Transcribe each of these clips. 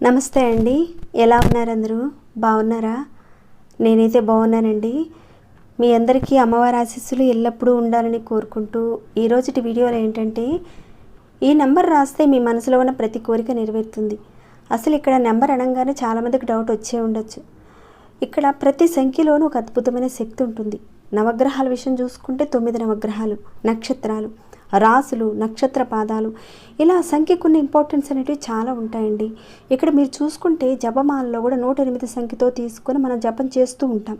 నమస్తే అండి. ఎలా ఉన్నారు అందరూ? బాగున్నారా నేనైతే బాగున్నానండి మీ అందరికీ అమ్మవారి ఆశీస్సులు ఎల్లప్పుడూ ఉండాలని కోరుకుంటూ ఈరోజుటి వీడియోలో ఏంటంటే ఈ నెంబర్ రాస్తే మీ మనసులో ఉన్న ప్రతి కోరిక నెరవేరుతుంది. అసలు ఇక్కడ నెంబర్ అనగానే చాలామందికి డౌట్ వచ్చే ఉండొచ్చు. ఇక్కడ ప్రతి సంఖ్యలోనూ ఒక అద్భుతమైన శక్తి ఉంటుంది. నవగ్రహాల విషయం చూసుకుంటే తొమ్మిది నవగ్రహాలు నక్షత్రాలు రాసులు నక్షత్ర పాదాలు. ఇలా సంఖ్య కొన్ని ఇంపార్టెన్స్ అనేటివి చాలా ఉంటాయండి. ఇక్కడ మీరు చూసుకుంటే జపమాలలో కూడా నూట ఎనిమిది సంఖ్యతో తీసుకొని మనం జపం చేస్తూ ఉంటాం.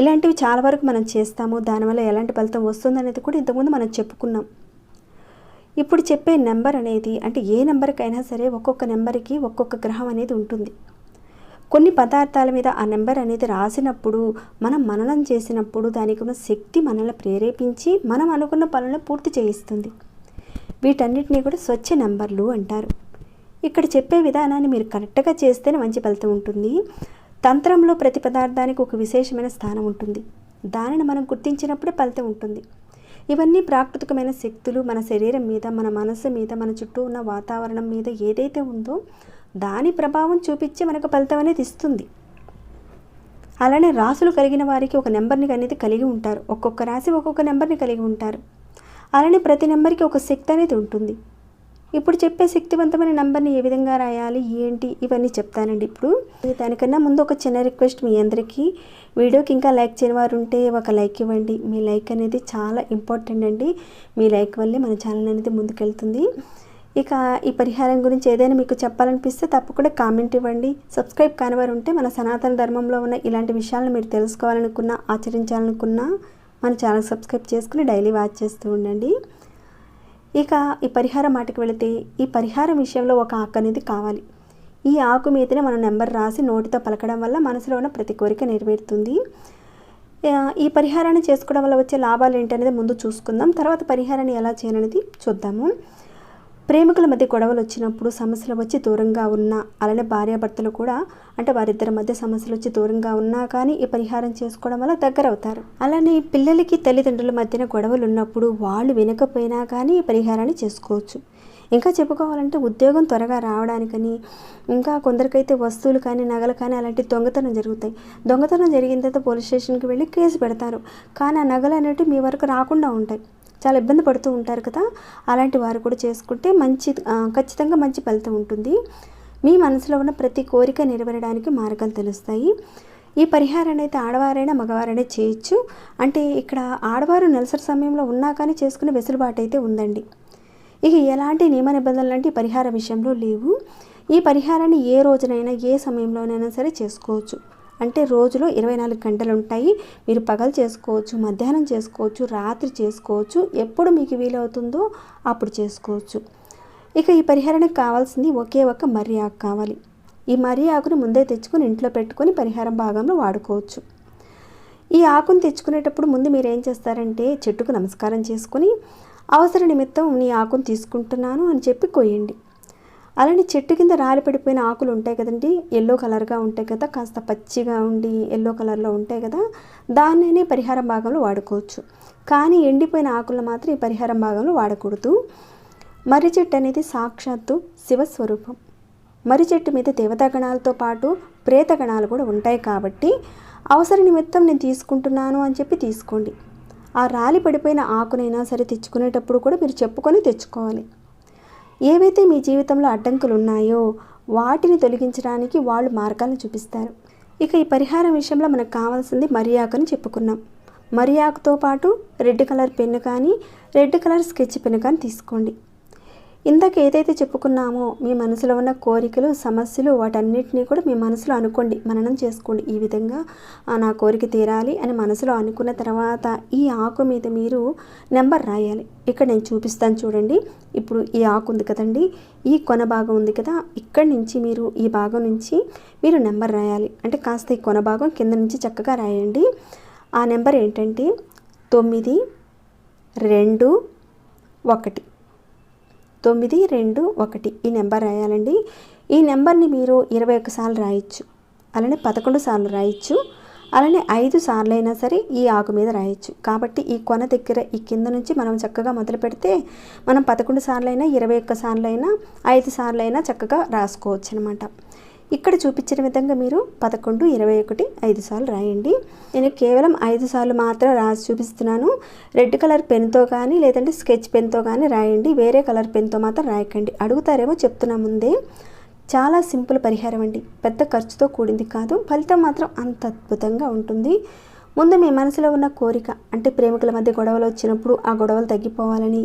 ఇలాంటివి చాలా వరకు మనం చేస్తాము. దానివల్ల ఎలాంటి ఫలితం వస్తుందనేది కూడా ఇంతకుముందు మనం చెప్పుకున్నాం. ఇప్పుడు చెప్పే నెంబర్ అనేది అంటే ఏ నెంబర్కైనా సరే ఒక్కొక్క నెంబర్కి ఒక్కొక్క గ్రహం అనేది ఉంటుంది. కొన్ని పదార్థాల మీద ఆ నెంబర్ అనేది రాసినప్పుడు మనం మననం చేసినప్పుడు దానికి ఉన్న శక్తి మనల్ని ప్రేరేపించి మనం అనుకున్న పనులను పూర్తి చేయిస్తుంది. వీటన్నిటినీ కూడా స్వచ్ఛ నెంబర్లు అంటారు. ఇక్కడ చెప్పే విధానాన్ని మీరు కరెక్ట్గా చేస్తేనే మంచి ఫలితం ఉంటుంది. తంత్రంలో ప్రతి పదార్థానికి ఒక విశేషమైన స్థానం ఉంటుంది. దానిని మనం గుర్తించినప్పుడే ఫలితం ఉంటుంది. ఇవన్నీ ప్రాకృతికమైన శక్తులు మన శరీరం మీద మన మనసు మీద మన చుట్టూ ఉన్న వాతావరణం మీద ఏదైతే ఉందో దాని ప్రభావం చూపించి మనకు ఫలితం అనేది ఇస్తుంది. అలానే రాసులు కలిగిన వారికి ఒక నెంబర్ని అనేది కలిగి ఉంటారు. ఒక్కొక్క రాశి ఒక్కొక్క నెంబర్ని కలిగి ఉంటారు. అలానే ప్రతి నెంబర్కి ఒక శక్తి అనేది ఉంటుంది. ఇప్పుడు చెప్పే శక్తివంతమైన నెంబర్ని ఏ విధంగా రాయాలి? ఏంటి? ఇవన్నీ చెప్తానండి ఇప్పుడు. దానికన్నా ముందు ఒక చిన్న రిక్వెస్ట్ మీ అందరికీ. వీడియోకి ఇంకా లైక్ చేయని వారు ఉంటే ఒక లైక్ ఇవ్వండి. మీ లైక్ అనేది చాలా ఇంపార్టెంట్ అండి. మీ లైక్ వల్లే మన ఛానల్ అనేది ముందుకెళ్తుంది. ఇక ఈ పరిహారం గురించి ఏదైనా మీకు చెప్పాలనిపిస్తే తప్పకుండా కామెంట్ ఇవ్వండి. సబ్స్క్రైబ్ కానివారు ఉంటే మన సనాతన ధర్మంలో ఉన్న ఇలాంటి విషయాలను మీరు తెలుసుకోవాలనుకున్నా ఆచరించాలనుకున్నా మన ఛానల్ సబ్స్క్రైబ్ చేసుకుని డైలీ వాచ్ చేస్తూ ఉండండి. ఇక ఈ పరిహారం మాటకు వెళితే ఈ పరిహారం విషయంలో ఒక ఆకు అనేది కావాలి. ఈ ఆకు మీదనే మనం నెంబర్ రాసి నోటితో పలకడం వల్ల మనసులో ఉన్న ప్రతి కోరిక నెరవేరుతుంది. ఈ పరిహారాన్ని చేసుకోవడం వల్ల వచ్చే లాభాలు ఏంటనేది ముందు చూసుకుందాం. తర్వాత పరిహారాన్ని ఎలా చేయాలనేది చూద్దాము. ప్రేమికుల మధ్య గొడవలు వచ్చినప్పుడు సమస్యలు వచ్చి దూరంగా ఉన్నా అలానే భార్యాభర్తలు కూడా అంటే వారిద్దరి మధ్య సమస్యలు వచ్చి దూరంగా ఉన్నా కానీ ఈ పరిహారం చేసుకోవడం వల్ల దగ్గర అవుతారు అలానే పిల్లలకి తల్లిదండ్రుల మధ్యన గొడవలు ఉన్నప్పుడు వాళ్ళు వినకపోయినా కానీ ఈ పరిహారాన్ని చేసుకోవచ్చు. ఇంకా చెప్పుకోవాలంటే ఉద్యోగం త్వరగా రావడానికని ఇంకా కొందరికైతే వస్తువులు కానీ నగలు కానీ అలాంటి దొంగతనం జరుగుతాయి. దొంగతనం జరిగిన తర్వాత పోలీస్ స్టేషన్కి వెళ్ళి కేసు పెడతారు. కానీ ఆ నగలు అనేవి మీ వరకు రాకుండా ఉంటాయి. చాలా ఇబ్బంది పడుతూ ఉంటారు కదా అలాంటి వారు కూడా చేసుకుంటే మంచి ఖచ్చితంగా మంచి ఫలితం ఉంటుంది. మీ మనసులో ఉన్న ప్రతి కోరిక నెరవేరడానికి మార్గాలు తెలుస్తాయి. ఈ పరిహారాన్ని అయితే ఆడవారైనా మగవారైనా చేయొచ్చు. అంటే ఇక్కడ ఆడవారు నెలసరి సమయంలో ఉన్నా కానీ చేసుకునే వెసులుబాటు అయితే ఉందండి. ఇక ఎలాంటి నియమ నిబంధనలు అంటే పరిహార విషయంలో లేవు. ఈ పరిహారాన్ని ఏ రోజునైనా ఏ సమయంలోనైనా సరే చేసుకోవచ్చు. అంటే రోజులో ఇరవై నాలుగు గంటలు ఉంటాయి మీరు పగలు చేసుకోవచ్చు మధ్యాహ్నం చేసుకోవచ్చు రాత్రి చేసుకోవచ్చు. ఎప్పుడు మీకు వీలవుతుందో అప్పుడు చేసుకోవచ్చు. ఇక ఈ పరిహారానికి కావాల్సింది ఒకే ఒక మర్రి ఆకు కావాలి. ఈ మర్రి ఆకుని ముందే తెచ్చుకొని ఇంట్లో పెట్టుకొని పరిహారం భాగంలో వాడుకోవచ్చు. ఈ ఆకును తెచ్చుకునేటప్పుడు ముందు మీరు ఏం చేస్తారంటే చెట్టుకు నమస్కారం చేసుకొని అవసర నిమిత్తం నీ ఆకును తీసుకుంటున్నాను అని చెప్పి కొయ్యండి. అలానే చెట్టు కింద రాలిపడిపోయిన ఆకులు ఉంటాయి కదండి. ఎల్లో కలర్గా ఉంటాయి కదా. కాస్త పచ్చిగా ఉండి ఎల్లో కలర్లో ఉంటాయి కదా. దాన్నే పరిహారం భాగంలో వాడుకోవచ్చు. కానీ ఎండిపోయిన ఆకులను మాత్రం ఈ పరిహారం భాగంలో వాడకూడదు. మర్రి చెట్టు అనేది సాక్షాత్తు శివస్వరూపం మర్రి చెట్టు మీద దేవతాగణాలతో పాటు ప్రేతగణాలు కూడా ఉంటాయి కాబట్టి అవసర నిమిత్తం నేను తీసుకుంటున్నాను అని చెప్పి తీసుకోండి. ఆ రాలి పడిపోయిన ఆకునైనా సరే తెచ్చుకునేటప్పుడు కూడా మీరు చెప్పుకొని తెచ్చుకోవాలి. ఏవైతే మీ జీవితంలో అడ్డంకులు ఉన్నాయో వాటిని తొలగించడానికి వాళ్ళు మార్గాలను చూపిస్తారు. ఇక ఈ పరిహారం విషయంలో మనకు కావాల్సింది మరియాకుని చెప్పుకున్నాం. మరియాకుతో పాటు రెడ్ కలర్ పెన్ను కానీ రెడ్ కలర్ స్కెచ్ పెన్ను కానీ తీసుకోండి. ఇందాక ఏదైతే చెప్పుకున్నామో మీ మనసులో ఉన్న కోరికలు సమస్యలు వాటన్నిటినీ కూడా మీ మనసులో అనుకోండి మననం చేసుకోండి. ఈ విధంగా నా కోరిక తీరాలి అని మనసులో అనుకున్న తర్వాత ఈ ఆకు మీద మీరు నెంబర్ రాయాలి. ఇక్కడ నేను చూపిస్తాను చూడండి. ఇప్పుడు ఈ ఆకు ఉంది కదండి ఈ కొన భాగం ఉంది కదా ఇక్కడ నుంచి మీరు ఈ భాగం నుంచి మీరు నెంబర్ రాయాలి. అంటే కాస్త ఈ కొన భాగం కింద నుంచి చక్కగా రాయండి. ఆ నెంబర్ ఏంటంటే తొమ్మిది రెండు ఒకటి. తొమ్మిది రెండు ఒకటి. ఈ నెంబర్ రాయాలండి. ఈ నెంబర్ని మీరు ఇరవై ఒక్క సార్లు రాయొచ్చు. అలానే పదకొండు సార్లు రాయొచ్చు. అలానే ఐదు సార్లు అయినా సరే ఈ ఆకు మీద రాయొచ్చు. కాబట్టి ఈ కొన దగ్గర ఈ కింద నుంచి మనం చక్కగా మొదలు పెడితే మనం పదకొండు సార్లు అయినా ఇరవై ఒక్క సార్లు అయినా ఐదు సార్లు అయినా చక్కగా రాసుకోవచ్చు అనమాట ఇక్కడ చూపించిన విధంగా మీరు పదకొండు ఇరవై ఒకటి ఐదు సార్లు రాయండి. నేను కేవలం ఐదు సార్లు మాత్రం రాసి చూపిస్తున్నాను. రెడ్ కలర్ పెన్తో కానీ లేదంటే స్కెచ్ పెన్తో కానీ రాయండి. వేరే కలర్ పెన్తో మాత్రం రాయకండి. అడుగుతారేమో చెప్తున్నా ముందే. చాలా సింపుల్ పరిహారం అండి. పెద్ద ఖర్చుతో కూడింది కాదు. ఫలితం మాత్రం అంత అద్భుతంగా ఉంటుంది. ముందు మీ మనసులో ఉన్న కోరిక అంటే ప్రేమికుల మధ్య గొడవలు వచ్చినప్పుడు ఆ గొడవలు తగ్గిపోవాలని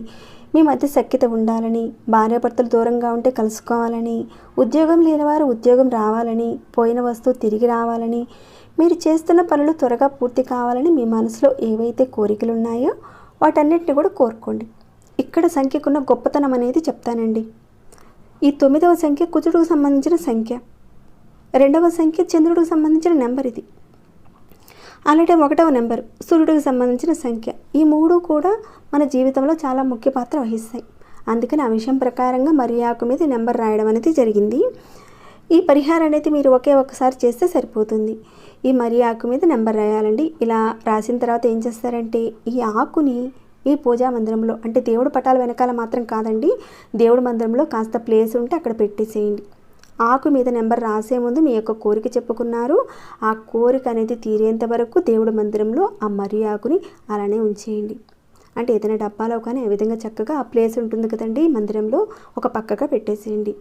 మీ మధ్య సఖ్యత ఉండాలని భార్యాభర్తలు దూరంగా ఉంటే కలుసుకోవాలని ఉద్యోగం లేనివారు ఉద్యోగం రావాలని పోయిన వస్తువు తిరిగి రావాలని మీరు చేస్తున్న పనులు త్వరగా పూర్తి కావాలని మీ మనసులో ఏవైతే కోరికలు ఉన్నాయో వాటన్నిటిని కూడా కోరుకోండి. ఇక్కడ సంఖ్యకున్న గొప్పతనం అనేది చెప్తానండి. ఈ తొమ్మిదవ సంఖ్య కుజుడుకు సంబంధించిన సంఖ్య. రెండవ సంఖ్య చంద్రుడికి సంబంధించిన నెంబర్ ఇది. అలాంటి ఒకటవ నెంబర్ సూర్యుడికి సంబంధించిన సంఖ్య. ఈ మూడు కూడా మన జీవితంలో చాలా ముఖ్య పాత్ర వహిస్తాయి. అందుకని ఆ విషయం ప్రకారంగా మరి ఆకు మీద నెంబర్ రాయడం అనేది జరిగింది. ఈ పరిహారం అనేది మీరు ఒకే ఒక్కసారి చేస్తే సరిపోతుంది. ఈ మరి ఆకు మీద నెంబర్ రాయాలండి. ఇలా రాసిన తర్వాత ఏం చేస్తారంటే ఈ ఆకుని ఈ పూజా మందిరంలో అంటే దేవుడు పటాల వెనకాల మాత్రం కాదండి దేవుడి మందిరంలో కాస్త ప్లేస్ ఉంటే అక్కడ పెట్టేసేయండి. ఆకు మీద నెంబర్ రాసే ముందు మీ యొక్క కోరిక చెప్పుకున్నారు. ఆ కోరిక అనేది తీరేంత వరకు దేవుడి మందిరంలో ఆ మర్రి ఆకుని అలానే ఉంచేయండి. అంటే ఏదైనా డబ్బాలో కానీ ఆ విధంగా చక్కగా ఆ ప్లేస్ ఉంటుంది కదండి మందిరంలో ఒక పక్కగా పెట్టేసేయండి.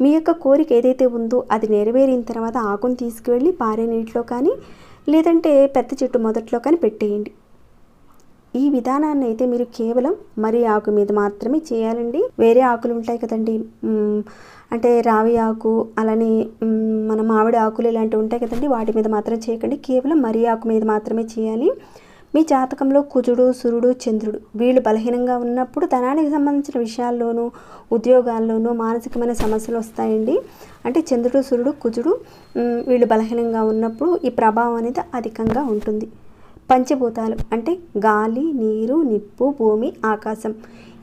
మీ యొక్క కోరిక ఏదైతే ఉందో అది నెరవేరిన తర్వాత ఆకును తీసుకువెళ్ళి పారే నీటిలో కానీ లేదంటే పెద్ద చెట్టు మొదట్లో కానీ పెట్టేయండి. ఈ విధానాన్ని అయితే మీరు కేవలం మరి ఆకు మీద మాత్రమే చేయాలండి. వేరే ఆకులు ఉంటాయి కదండి. అంటే రావి ఆకు అలానే మన మామిడి ఆకులు ఇలాంటివి ఉంటాయి కదండి. వాటి మీద మాత్రం చేయకండి. కేవలం మరి ఆకు మీద మాత్రమే చేయాలి. మీ జాతకంలో కుజుడు సురుడు చంద్రుడు వీళ్ళు బలహీనంగా ఉన్నప్పుడు ధనానికి సంబంధించిన విషయాల్లోనూ ఉద్యోగాల్లోనూ మానసికమైన సమస్యలు వస్తాయండి. అంటే చంద్రుడు సురుడు కుజుడు వీళ్ళు బలహీనంగా ఉన్నప్పుడు ఈ ప్రభావం అనేది అధికంగా ఉంటుంది. పంచభూతాలు అంటే గాలి నీరు నిప్పు భూమి ఆకాశం.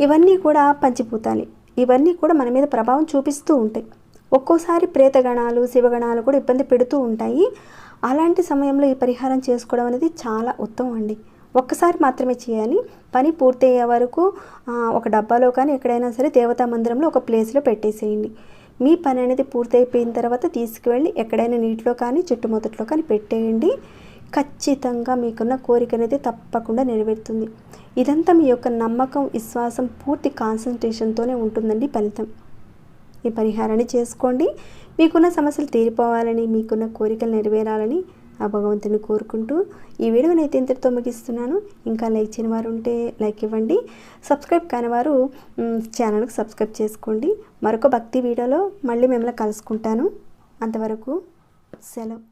ఇవన్నీ కూడా పంచభూతాలే. ఇవన్నీ కూడా మన మీద ప్రభావం చూపిస్తూ ఉంటాయి. ఒక్కోసారి ప్రేతగణాలు శివగణాలు కూడా ఇబ్బంది పెడుతూ ఉంటాయి. అలాంటి సమయంలో ఈ పరిహారం చేసుకోవడం అనేది చాలా ఉత్తమం అండి. ఒక్కసారి మాత్రమే చేయాలి. పని పూర్తయ్యే వరకు ఒక డబ్బాలో కానీ ఎక్కడైనా సరే దేవతా మందిరంలో ఒక ప్లేస్లో పెట్టేసేయండి. మీ పని అనేది పూర్తయిపోయిన తర్వాత తీసుకువెళ్ళి ఎక్కడైనా నీటిలో కానీ చుట్టుముట్టలో కానీ పెట్టేయండి. ఖచ్చితంగా మీకున్న కోరిక అనేది తప్పకుండా నెరవేరుతుంది. ఇదంతా మీ యొక్క నమ్మకం విశ్వాసం పూర్తి కాన్సన్ట్రేషన్తోనే ఉంటుందండి ఫలితం. ఈ పరిహారాన్ని చేసుకోండి. మీకున్న సమస్యలు తీరిపోవాలని మీకున్న కోరికలు నెరవేరాలని ఆ భగవంతుని కోరుకుంటూ ఈ వీడియోని అయితే ఇంతటితో ముగిస్తున్నాను. ఇంకా లైక్ చేయని వారు ఉంటే లైక్ ఇవ్వండి. సబ్స్క్రైబ్ కాని వారు ఛానల్కి సబ్స్క్రైబ్ చేసుకోండి. మరొక భక్తి వీడియోలో మళ్ళీ మిమ్మల్ని కలుసుకుంటాను. అంతవరకు సెలవు.